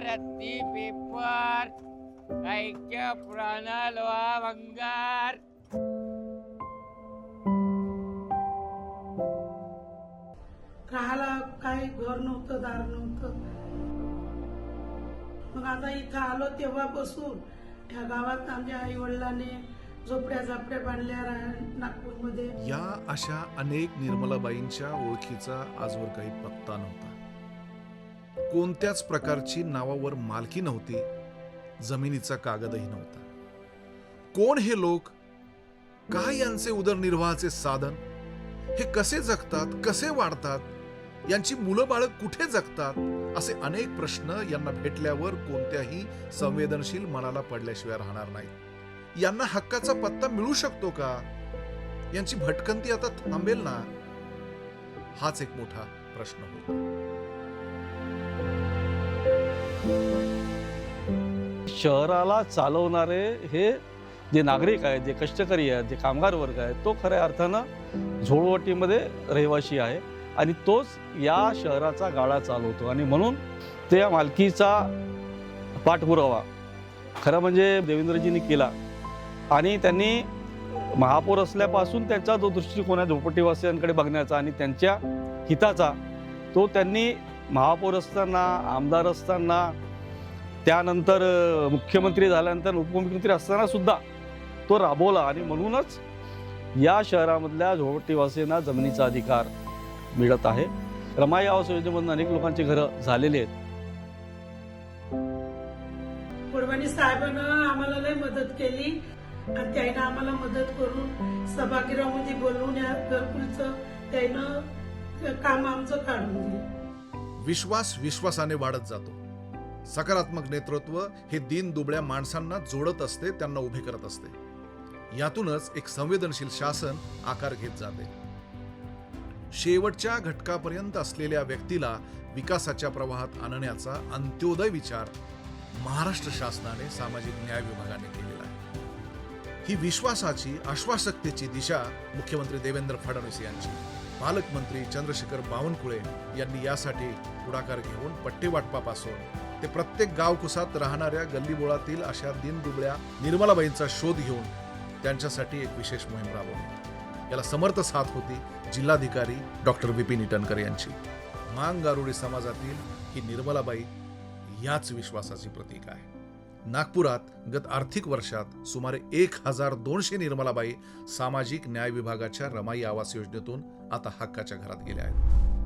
रत्ती पेपर ऐक्य प्राणालवा भंगार राहायला काही घर नव्हतं दार नव्हतं. मग आता इथं आलो तेव्हापासून या गावात आमच्या आई वडिलांनी झोपड्या झापड्या बांधल्या नागपूरमध्ये. या अशा अनेक निर्मलाबाईंच्या ओळखीचा आजवर काही पत्ता नव्हता. कोणत्याच प्रकारची नावावर मालकी नव्हती जमिनीचा कागदही नव्हता. कोण हे लोक? काय यांचे उदरनिर्वाहाचे साधन? हे कसे जगतात कसे वाढतात? यांची मुलं बाळं कुठे जगतात? असे अनेक प्रश्न यांना भेटल्यावर कोणत्याही संवेदनशील मनाला पडल्याशिवाय राहणार नाही यांना हक्काचा पत्ता मिळू शकतो का? यांची भटकंती आता थांबेल ना? हाच एक मोठा प्रश्न होता. शहराला चालवणारे हे जे नागरिक आहेत जे कष्टकरी आहेत जे कामगार वर्ग आहेत तो खऱ्या अर्थानं झोळवटीमध्ये रहिवाशी आहे आणि तोच या शहराचा गाळा चालवतो. आणि म्हणून त्या मालकीचा पाठपुरावा खरं म्हणजे देवेंद्रजींनी केला. आणि त्यांनी महापौर असल्यापासून त्यांचा जो दृष्टिकोन आहे झोपडीवासियांकडे बघण्याचा आणि त्यांच्या हिताचा तो त्यांनी महापौर असताना आमदार असताना त्यानंतर मुख्यमंत्री झाल्यानंतर उपमुख्यमंत्री असताना सुद्धा तो राबवला. आणि म्हणूनच या शहरामधल्या झोपडीवासींना जमिनीचा अधिकार मिळत आहे. रमाई आवास योजनेमधून अनेक लोकांचे घरं झालेले आहेत. पुरवानी साहेबानं आम्हाला लय मदत केली. आणि त्यानं आम्हाला मदत करून सभागृहामध्ये बोलवून या घरकुलचं त्यानं काम आमचं काढून दिलं. विश्वास विश्वासाने वाढत जातो. सकारात्मक नेतृत्व हे दीन दुबळ्या माणसांना जोडत असते त्यांना उभे करत असते. यातूनच एक संवेदनशील शासन आकार घेत जाते. शेवटच्या घटकापर्यंत असलेल्या व्यक्तीला विकासाच्या प्रवाहात आणण्याचा अंत्योदय विचार महाराष्ट्र शासनाने सामाजिक न्याय विभागाने केलेला आहे. ही विश्वासाची आश्वासकतेची दिशा मुख्यमंत्री देवेंद्र फडणवीस यांची. पालकमंत्री चंद्रशेखर बावनकुळे यांनी यासाठी पुढाकार घेऊन पट्टे वाटपापासून ते प्रत्येक गावकुसात राहणाऱ्या गल्लीबोळातील अशा दिनदुबळ्या निर्मलाबाईंचा शोध घेऊन त्यांच्यासाठी एक विशेष मोहीम राबवली. याला समर्थ साथ होती जिल्हाधिकारी डॉक्टर विपिन इटनकर यांची. मांग गारुडी समाजातील ही निर्मलाबाई याच विश्वासाची प्रतीक आहे. नागपुरात गत आर्थिक वर्षात सुमारे एक हजार दोनशे निर्मलाबाई सामाजिक न्याय विभागाच्या रमाई आवास योजनेतून आता हक्काच्या घरात गेल्या आहेत.